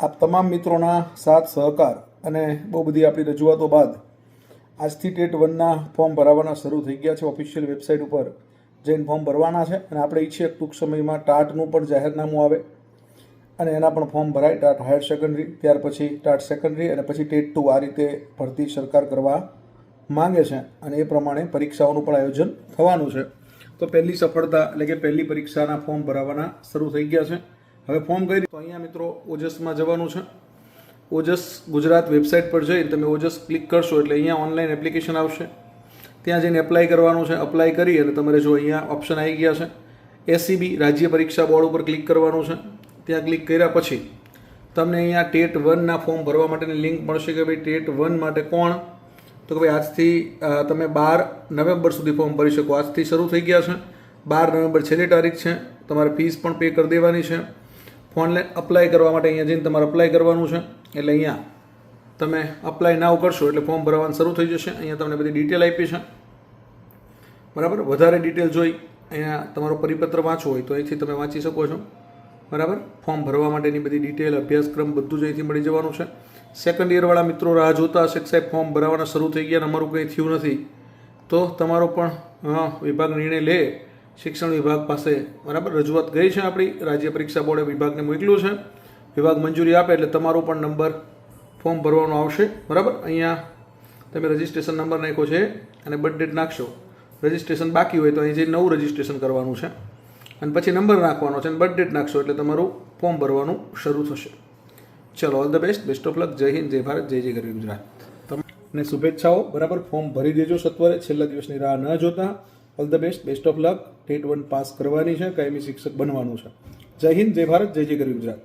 આપ તમામ મિત્રોના સાથ સહકાર અને બહુ બધી આપણી રજૂઆતો બાદ આજથી ટેટ વનના ફોર્મ ભરાવાના શરૂ થઈ ગયા છે ઓફિશિયલ વેબસાઇટ ઉપર. જઈને ફોર્મ ભરવાના છે અને આપણે ઈચ્છીએ ટૂંક સમયમાં ટાટનું પણ જાહેરનામું આવે અને એના પણ ફોર્મ ભરાય ટાટ હાયર સેકન્ડરી, ત્યાર પછી ટાટ સેકન્ડરી અને પછી ટેટ ટુ આ રીતે ભરતી સરકાર કરવા માંગે છે અને એ પ્રમાણે પરીક્ષાઓનું પણ આયોજન થવાનું છે. તો પહેલી સફળતા એટલે કે પહેલી પરીક્ષાના ફોર્મ ભરાવાના શરૂ થઈ ગયા છે. હવે ફોર્મ કઈ રીતે તો અહીંયા મિત્રો ઓજસમાં જવાનું છે. ઓજસ ગુજરાત વેબસાઇટ પર જઈને તમે ઓજસ ક્લિક કરશો એટલે અહીંયા ઓનલાઈન એપ્લિકેશન આવશે. ત્યાં જઈને એપ્લાય કરવાનું છે. એપ્લાય કરી અને તમારે જો અહીંયા ઓપ્શન આવી ગયા છે. એસસીબી રાજ્ય પરીક્ષા બોર્ડ ઉપર ક્લિક કરવાનું છે. ત્યાં ક્લિક કર્યા પછી તમને અહીંયા ટેટ વનના ફોર્મ ભરવા માટેની લિંક મળશે કે ભાઈ ટેટ વન માટે કોણ? તો કે ભાઈ આજથી તમે બાર નવેમ્બર સુધી ફોર્મ ભરી શકો. આજથી શરૂ થઈ ગયા છે. બાર નવેમ્બર છેલ્લી તારીખ છે. તમારે ફીસ પણ પે કરી દેવાની છે. ઓનલાઈન અપ્લાય કરવા માટે અહીંયા જઈને તમારે અપ્લાય કરવાનું છે. એટલે અહીંયા તમે અપ્લાય નાવ કરશો એટલે ફોર્મ ભરવાનું શરૂ થઈ જશે. અહીંયા તમને બધી ડિટેલ આપી છે. બરાબર? વધારે ડિટેલ જોઈ અહીંયા તમારો પરિપત્ર વાંચવો હોય તો અહીંથી તમે વાંચી શકો છો. બરાબર? ફોર્મ ભરવા માટેની બધી ડિટેલ અભ્યાસક્રમ બધું જ અહીંથી મળી જવાનું છે. સેકન્ડ યરવાળા મિત્રો રાહ જોતા હશે સાહેબ ફોર્મ ભરાવાના શરૂ થઈ ગયા અમારું કંઈ થયું નથી. તો તમારો પણ વિભાગ નિર્ણય લે. શિક્ષણ વિભાગ પાસે બરાબર રજૂઆત ગઈ છે આપણી. રાજ્ય પરીક્ષા બોર્ડે વિભાગને મોકલ્યું છે. વિભાગ મંજૂરી આપે એટલે તમારો પણ નંબર ફોર્મ ભરવાનો આવશે. બરાબર? અહીંયા તમે રજિસ્ટ્રેશન નંબર નાખ્યો છે અને બર્થ ડેટ નાખશો. રજિસ્ટ્રેશન બાકી હોય તો અહીં જે નવું રજિસ્ટ્રેશન કરવાનું છે. અને પછી નંબર નાખવાનો છે અને બર્થ ડેટ નાખશો એટલે તમારું ફોર્મ ભરવાનું શરૂ થશે. ચલો all the best best of luck જય હિન્દ, જય ભારત, જય જય ગરવી ગુજરાત. તમને શુભેચ્છાઓ. બરાબર? ફોર્મ ભરી દેજો સત્વરે. છેલ્લા દિવસની રાહ ન જોતા. All the best best of luck TET one pass કરવાની છે, કાયમી શિક્ષક બનવાનું છે. જય હિન્દ, જય ભારત, જય જય ગરવી ગુજરાત.